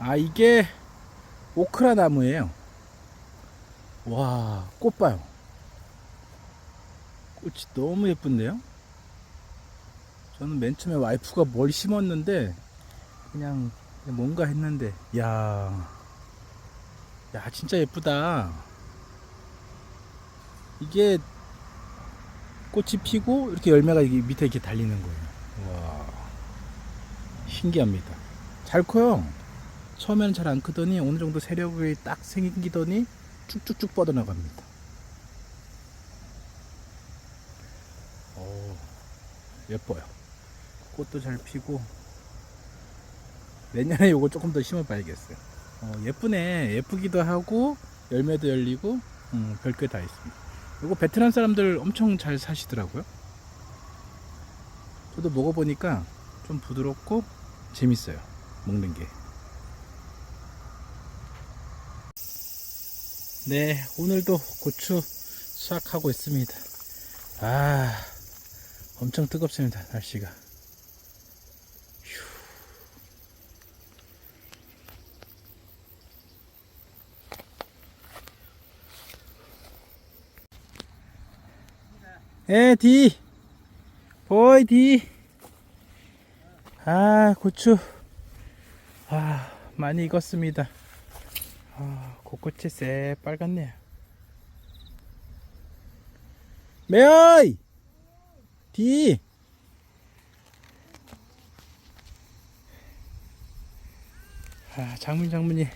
아 이게 오크라 나무예요. 와, 꽃 봐요. 꽃이 너무 예쁜데요? 저는 맨 처음에 와이프가 뭘 심었는데 그냥 뭔가 했는데 야, 야 진짜 예쁘다. 이게 꽃이 피고 이렇게 열매가 이게 밑에 이렇게 달리는 거예요. 와, 신기합니다. 잘 커요. 처음에는 잘 안 크더니 어느 정도 세력이 딱 생기더니 쭉쭉쭉 뻗어나갑니다. 오, 예뻐요. 꽃도 잘 피고 내년에 요거 조금 더 심어봐야겠어요. 어, 예쁘네. 예쁘기도 하고 열매도 열리고 음, 별게 다 있습니다. 요거 베트남 사람들 엄청 잘 사시더라고요. 저도 먹어보니까 좀 부드럽고 재밌어요. 먹는 게. 네, 오늘도 고추 수확하고 있습니다. 아, 엄청 뜨겁습니다, 날씨가. 휴. 에, 디. 보이, 디. 아, 고추. 아, 많이 익었습니다. 아, 곳곳이 새 빨갛네요. 매어이! 디! 아, 장문 장문이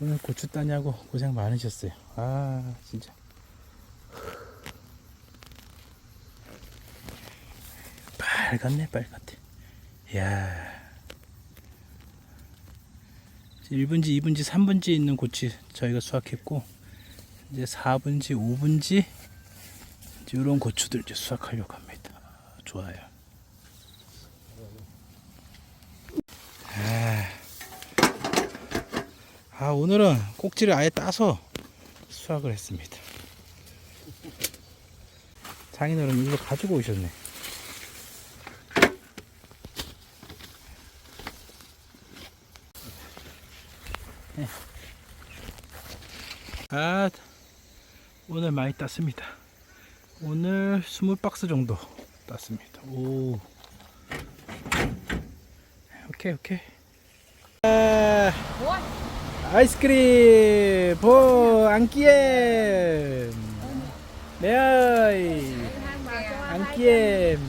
오늘 고추 따냐고 고생 많으셨어요. 아, 진짜. 빨갛네, 빨갛대. 이야. 1분지, 2분지, 3분지 있는 고치 저희가 수확했고 이제 4분지, 5분지 이런 고추들 이제 수확하려고 합니다. 좋아요. 아, 아, 오늘은 꼭지를 아예 따서 수확을 했습니다. 장인어른 이거 가지고 오셨네. 아, 오늘 많이 땄습니다. 오늘 20박스 정도 땄습니다. 오. 오케이, 오케이. 아, 아이스크림 보 안기엠. 네어이. 안기엠.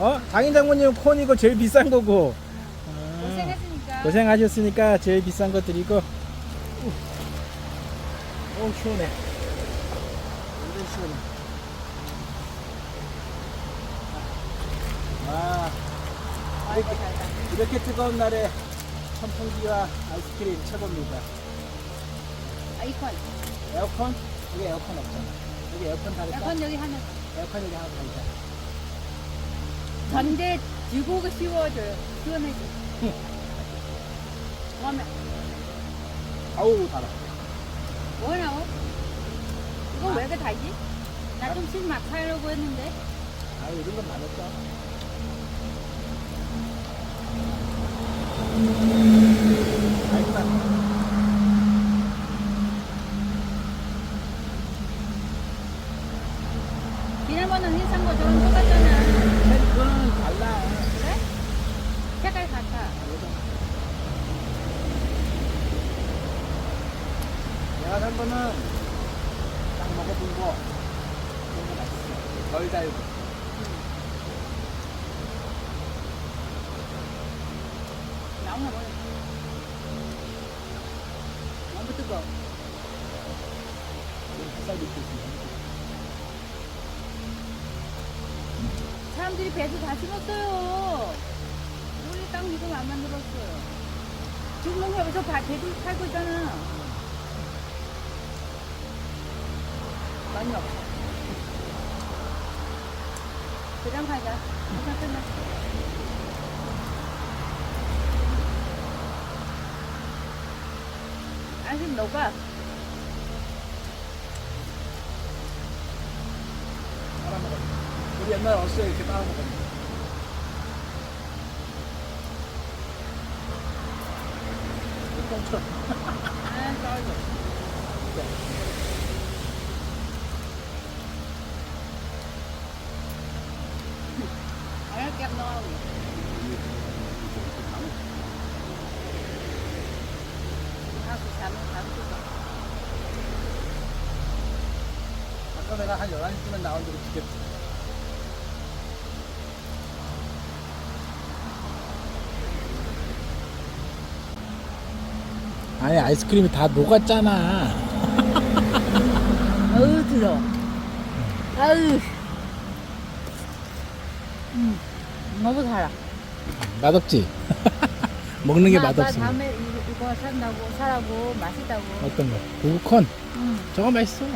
어? 장인 장모님 콘 이거 제일 비싼 거고. 고생했으니까. 고생하셨으니까 제일 비싼 거 드리고 오 시원해. 완전 시원해. 와 이렇게, 이렇게 뜨거운 날에 선풍기와 아이스크림 최고입니다. 아이콘 에어컨? 여기 에어컨 없잖아. 여기 에어컨 달을까? 에어컨 여기 하나. 에어컨 여기 하나 달자 전대 들고 씌워줘요 시원해져. 그러면 아우 달아 뭐라고? 이거 왜 이렇게 달지? 나좀 실막 하려고 했는데 아유 이런 건 많았다 알겠다 지난번은 흰산 거 저랑 똑같잖아 그거는 달라 그래? 색깔 같아 내가 산 거는 딱 먹어본 거 그런 거 맛있어 덜 달고. 나오나 뭐야 너무 뜨거워. 햇살 밑에 있으면 사람들이 배도 다 심었어요. 우리 땅 지금 안 만들었어요. 지금 여기서 다 배도 팔고 있잖아 많이 없어 그냥 가자 그냥 끝났어 아니 지금 너가 따라 먹어 우리 옛날에 어렸을 때 이렇게 따라 먹었는데 짱처럼. 아, 떨려. 알게 나오고. 하고 잠을 잠도 내가 한 11시쯤에 나온 대로 지켰지. 아니 아이스크림이 다 녹았잖아. 어우 들어. 아우. 음, 너무 달아. 맛없지? 먹는 게 엄마, 아빠 맛없어. 다음에 이거, 이거 산다고 사라고 맛있다고. 어떤 거? 고구콘? 응. 저거 맛있어.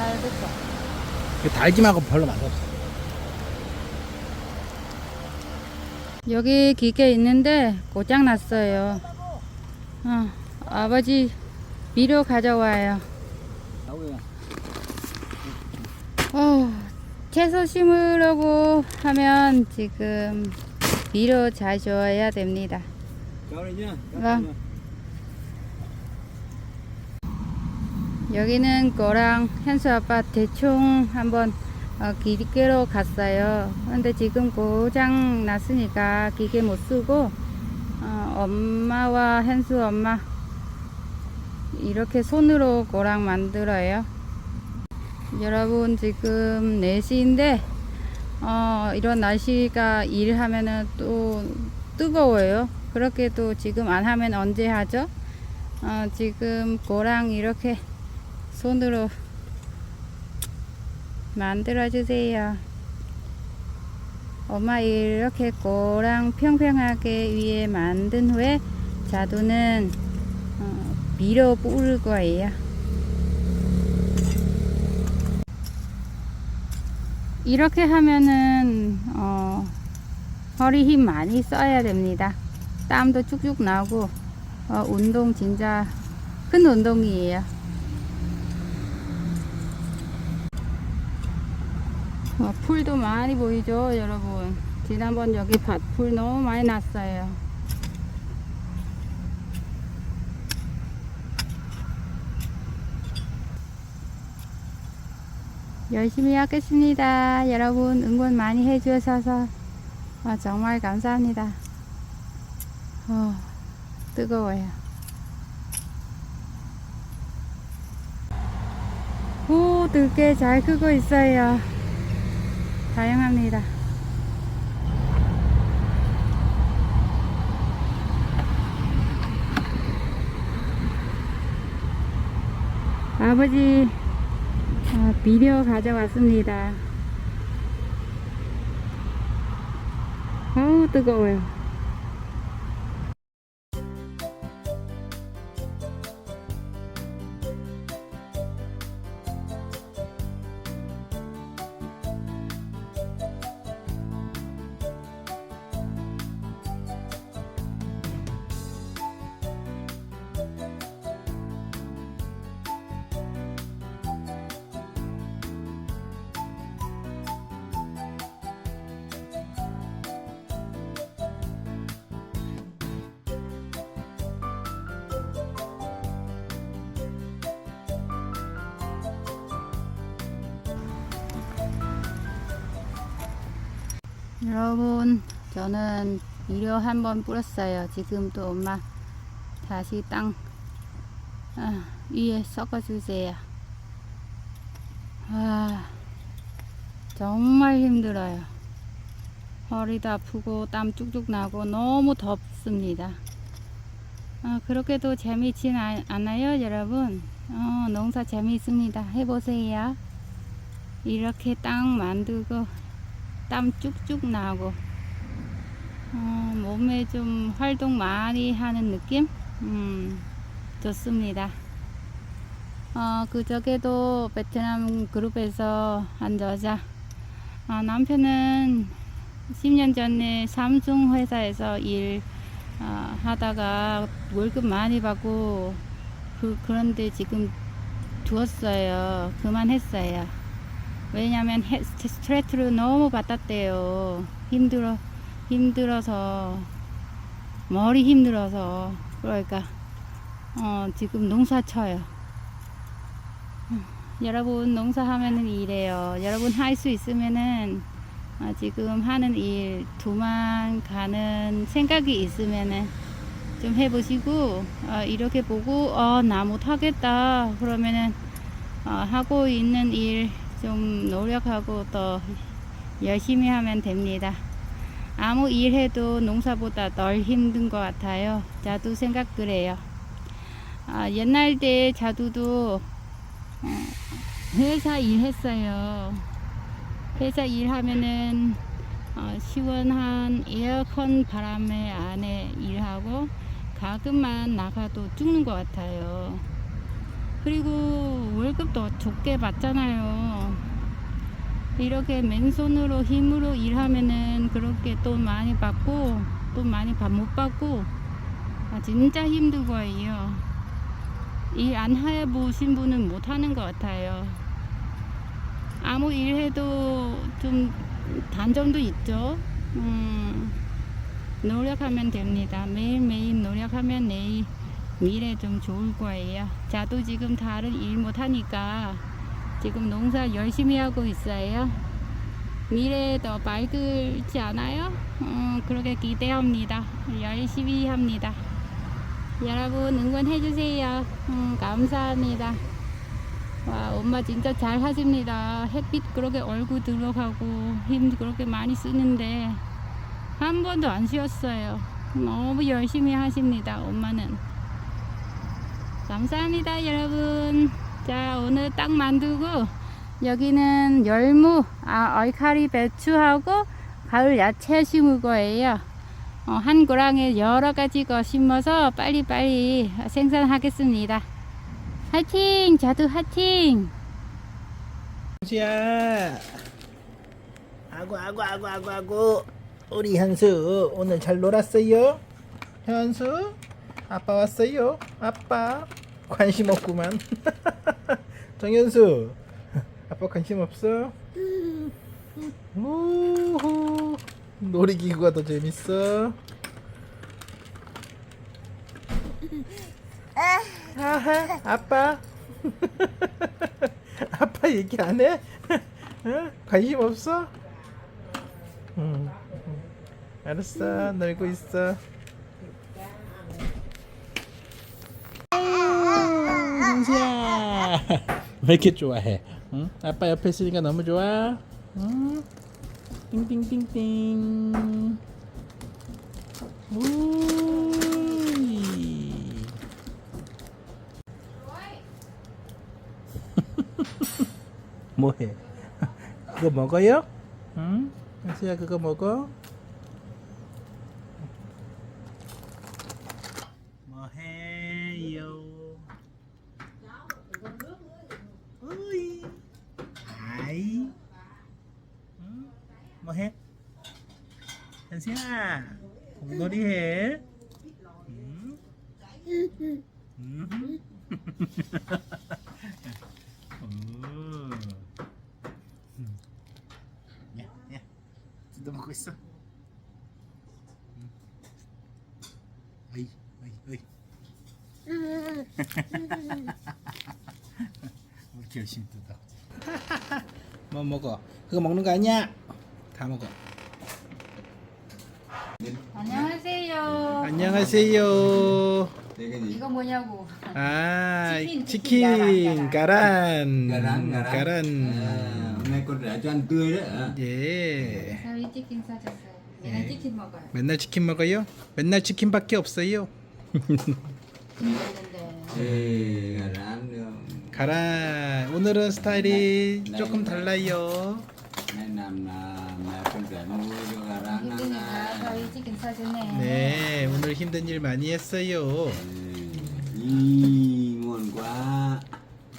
사야 됐어. 달지하고 별로 맛없어. 여기 기계 있는데 고장 났어요. 어, 아버지 비료 가져와요. 어, 채소 심으려고 하면 지금 비료 잘 줘야 됩니다. 어. 여기는 거랑 현수 아빠 대충 한번 어, 기계로 갔어요. 근데 지금 고장 났으니까 기계 못 쓰고 어, 엄마와 현수 엄마 이렇게 손으로 고랑 만들어요. 여러분 지금 4시인데 어, 이런 날씨가 일하면은 또 뜨거워요. 그렇게 또 지금 안 하면 언제 하죠? 어, 지금 고랑 이렇게 손으로 만들어 주세요. 엄마 이렇게 고랑 평평하게 위에 만든 후에 자두는 어, 밀어 뿌릴 거예요. 이렇게 하면은 어, 허리 힘 많이 써야 됩니다. 땀도 쭉쭉 나고 어, 운동 진짜 큰 운동이에요. 어, 풀도 많이 보이죠, 여러분. 지난번 여기 밭풀 너무 많이 났어요. 열심히 하겠습니다. 여러분 응원 많이 해주셔서 어, 정말 감사합니다. 어, 뜨거워요. 오, 들깨 잘 크고 있어요. 다양합니다. 아버지 어, 비료 가져왔습니다. 어우 뜨거워요. 여러분 저는 비료 한번 뿌렸어요. 지금 또 엄마 다시 땅 아, 위에 섞어 주세요. 아 정말 힘들어요. 허리도 아프고 땀 쭉쭉 나고 너무 덥습니다. 아, 그렇게도 재미있진 아- 않아요 여러분? 어, 농사 재미있습니다. 해보세요. 이렇게 땅 만들고 땀 쭉쭉 나고 어, 몸에 좀 활동 많이 하는 느낌? 음, 좋습니다. 어, 그저께도 베트남 그룹에서 한 여자. 어, 남편은 10년 전에 삼성 회사에서 일 어, 하다가 월급 많이 받고 그, 그런데 지금 두었어요. 그만했어요 왜냐면 해- 스트레스를 너무 받았대요. 힘들어 힘들어서 머리 힘들어서 그러니까 어, 지금 농사 쳐요. 음, 여러분 농사하면은 이래요. 여러분 할 수 있으면은 어, 지금 하는 일 도망가는 생각이 있으면은 좀 해보시고 어, 이렇게 보고 어, 나 못하겠다 그러면은 어, 하고 있는 일 좀 노력하고 또 열심히 하면 됩니다. 아무 일 해도 농사보다 덜 힘든 것 같아요. 자두 생각 그래요. 아, 옛날 때 자두도 어, 회사 일했어요. 회사 일하면은 어, 시원한 에어컨 바람에 안에 일하고 가끔만 나가도 죽는 것 같아요. 그리고 월급도 적게 받잖아요. 이렇게 맨손으로 힘으로 일하면은 그렇게 돈 많이 받고 돈 많이 밥못 받고 아, 진짜 힘들 거예요. 일 안 해보신 분은 못 하는 것 같아요. 아무 일 해도 좀 단점도 있죠. 음, 노력하면 됩니다. 매일매일 노력하면 내일 미래 좀 좋을 거예요. 저도 지금 다른 일 못하니까 지금 농사 열심히 하고 있어요. 미래 더 밝을지 않아요? 음, 그렇게 기대합니다. 열심히 합니다. 여러분 응원해주세요. 음, 감사합니다. 와, 엄마 진짜 잘 하십니다. 햇빛 그렇게 얼굴 들어가고 힘 그렇게 많이 쓰는데 한 번도 안 쉬었어요. 너무 열심히 하십니다. 엄마는. 감사합니다, 여러분. 자, 오늘 딱 만들고 여기는 열무, 아, 얼카리 배추하고 가을 야채 심을 거예요. 어, 한 고랑에 여러 가지 거 심어서 빨리빨리 생산하겠습니다. 화이팅! 자두 화이팅! 현수야. 아구 아구 아구 아구 아구. 우리 현수 오늘 잘 놀았어요. 현수 아빠 왔어요. 아빠 관심 없구만. 정현수 아빠 관심 없어? 우후 놀이기구가 더 재밌어. 아하 아빠 아빠 얘기 안 해? 어? 관심 없어? 응. 응. 알았어 놀고 있어 형수야 왜 이렇게 좋아해? 응? 아빠 옆에 있으니까 너무 좋아? 응? 띵띵띵띵 우이 뭐해? 그거 먹어요? 응? 현수야 그거 먹어? 뭐해요? 어이 아이 응? 뭐해? 현수야 공놀이 해? 응? 응? 오. 야, 야, 뜯어 먹고 있어. 응. 어이, 어이, 어이. 왜 이렇게 열심히 뜯어? 뭐 먹어? 그거 먹는 거 아니야? 다 먹어. 안녕하세요. 이거 뭐냐고. 아, 치킨, 치킨, 가란, 가란, 가란. 가란. Cho ăn tươi đấy à? 예. 저희 치킨 사줬어요. 얘는 네. 치킨 먹어요. 맨날 치킨 먹어요? 맨날 치킨밖에 없어요. gà rán được. 가란. 오늘은 스타일이 조금 달라요. Nay 힘드니까. 네, 오늘 힘든 일 많이 했어요. Ngon quá,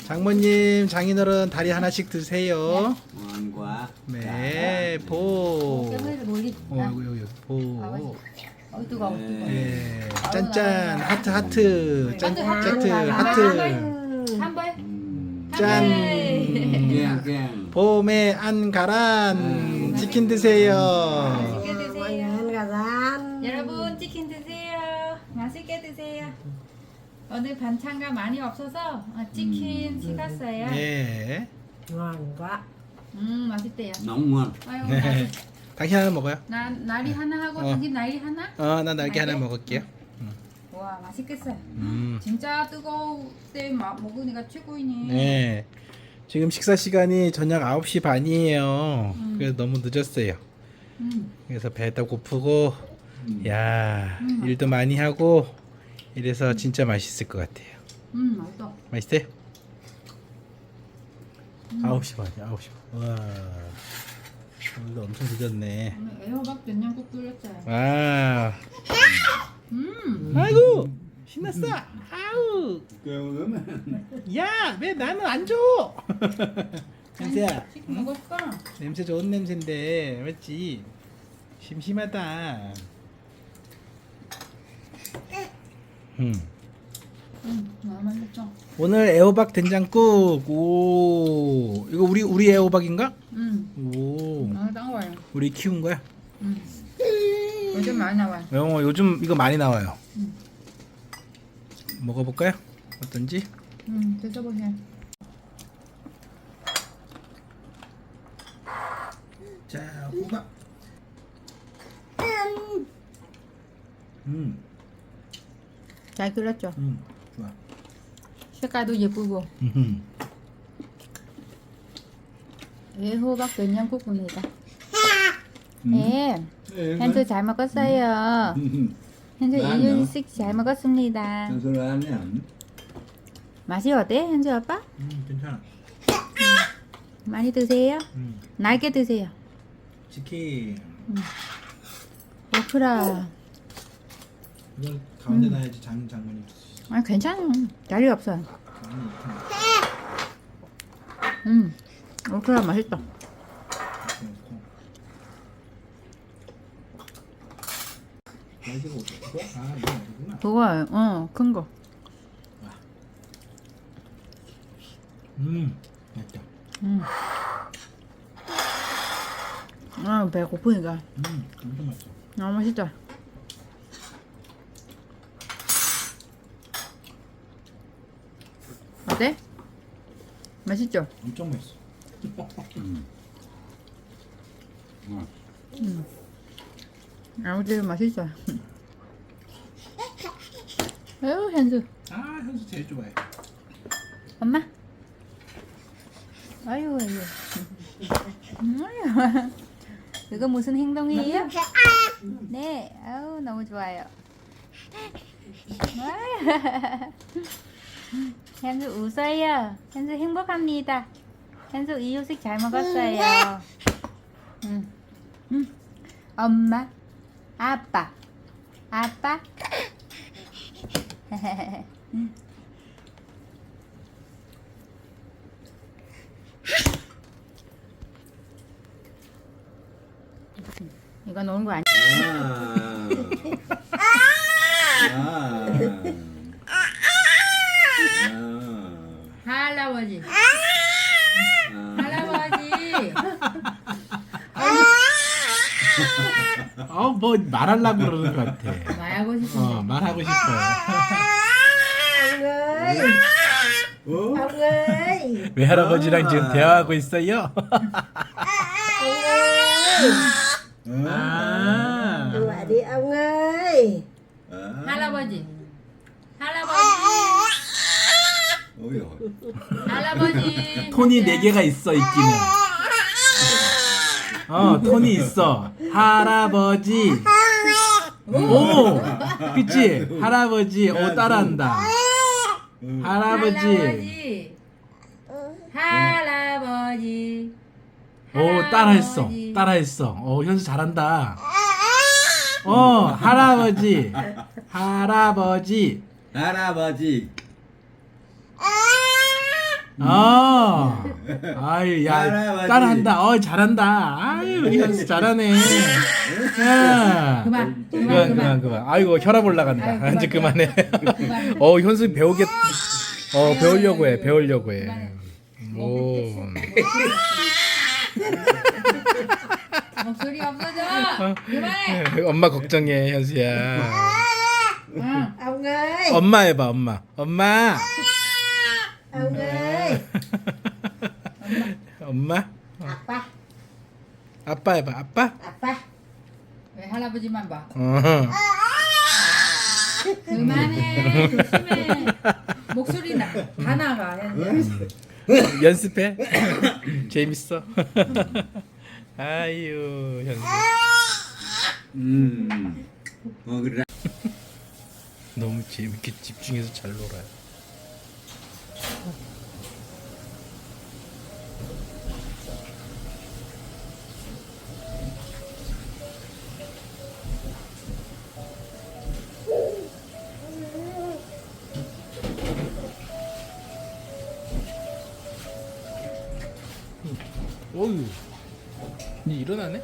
장모님, 장인어른 다리 하나씩 드세요. ngon quá. 네, 보. 깨물을 몰리. 어, 여기 여기 보. 어, 뜨거 워, 뜨거워. 예, 짠짠 하트 하트 짠 하트, 짜트 하트 한 번. Ừ. 짠 Keng, keng. 봄에 안 가란 치킨 드세요. 치킨 드세요. 여러분 치킨 드세요. 오늘 반찬가 많이 없어서 어, 치킨 시켰어요. 예. ngon quá 음 맛있대요. ngon 아유, 네. 당신 하나 먹어요. 나 나리 하나 하고 어. 당신 나리 하나? 어, 나 날개 하나? 먹을게요. 와 맛있겠어요. 음. 진짜 뜨거울 때 마- 먹으니까 최고이네. 네. 지금 식사 시간이 저녁 9시 반이에요. 음. 그래서 너무 늦었어요. 음. 그래서 배도 고프고 Ừ. 야, 음. 일도 많이 하고 이래서 진짜 맛있을 것 같아요. 음 맛있다. 맛있어요? 음. 9시 반이야. 9시 반. 와. 오늘도 엄청 늦었네. 오늘 애호박 된장국 끓였어요. 와. 음. 아이고. 신났어. 아우. kêu lắm 야, 왜 나는 안 줘? 현수야. 치킨 먹을까? 냄새 좋은 냄새인데 맞지? 심심하다. 음. 음 너무 맛있죠. 오늘 애호박 된장국. 오, 이거 우리 우리 애호박인가? 음 오, 너무 따가워요. 우리 키운 거야? 음. 요즘 많이 나와요. 어, 요즘 이거 많이 나와요. 음. 먹어볼까요? 어떤지? 음 드셔보세요. 자, 호박. 음, 잘 끓였죠. 음, 좋아. 색깔도 예쁘고 음, 애호박 된장국입니다. Ừ. 예, 현수 잘 먹었어요. 현수 나요? 이윤식 잘 먹었습니다. ăn nhỉ 맛이 어때, 현수 아빠? 음, 괜찮아. 많이 드세요. 음, 날개 드세요. 치킨. 오크라. 이걸 가운데 놔야지 장 장모님 드시지. 아 괜찮아. 다리 없어요. 아니, 음, 오크라 맛있다. 이렇게 놓고. 날개가 어디? 이거? 아, 이거 아니구나. 그거예요. 어, 큰 거. 음, 맛있다. 음. 아, 배고프니까. 음, 엄청 맛있어. 너무 맛있다. 어때? 맛있죠? 엄청 맛있어. ngon 아무튼 맛있어. 아유, 현수. 아, 현수 제일 좋아해. 엄마. 아유, 아유. 아유. 이거 무슨 행동이에요? 네, 아우 너무 좋아요. 현수 웃어요. 현수 행복합니다. 현수 이유식 잘 먹었어요. 응. 응. 엄마, 아빠, 아빠. 이거 노는 거 아니야? 할아버지. 뭐 말하려고 그러는 것 같아. 말하고 싶은데. 어, 말하고 싶어요. 외할아버지랑 지금 대화하고 있어요. 아. à 할아버지. 할아버지. 할아버지. 톤이 네 개가 있어 있기는. 어, 톤이 있어. 할아버지. 오, 그치? 할아버지. 오, 따라한다. 할아버지. 할아버지. 할아버지. 오, 따라했어. 따라했어. 어, 현수 잘한다. 어, 할아버지. 할아버지. 할아버지 어. 아유, 야. 따라한다. 어, 잘한다. 아유, 우리 현수 잘하네. 야. 그만. 그만, 그만. 그만, 그만. 아이고, 혈압 올라간다. 아유, 그만, 이제 그만해. 그만. 어, 현수 배우겠, 어, 아유, 배우려고 해, 배우려고 해. 그만해. 오. 목소리 없어져. 그만해. 엄마 걱정해, 현수야. 응. 엄마 해봐 엄마 엄마 엄마 아빠 아빠 해봐 아빠 아빠 왜 할아버지만 봐? 어. 그만해. 조심해. 목소리 나, 다 나가. 연습해 재밌어 아유 현수 음. 어 그래. 너무 재밌게 집중해서 잘 놀아요 어유 니 일어나네?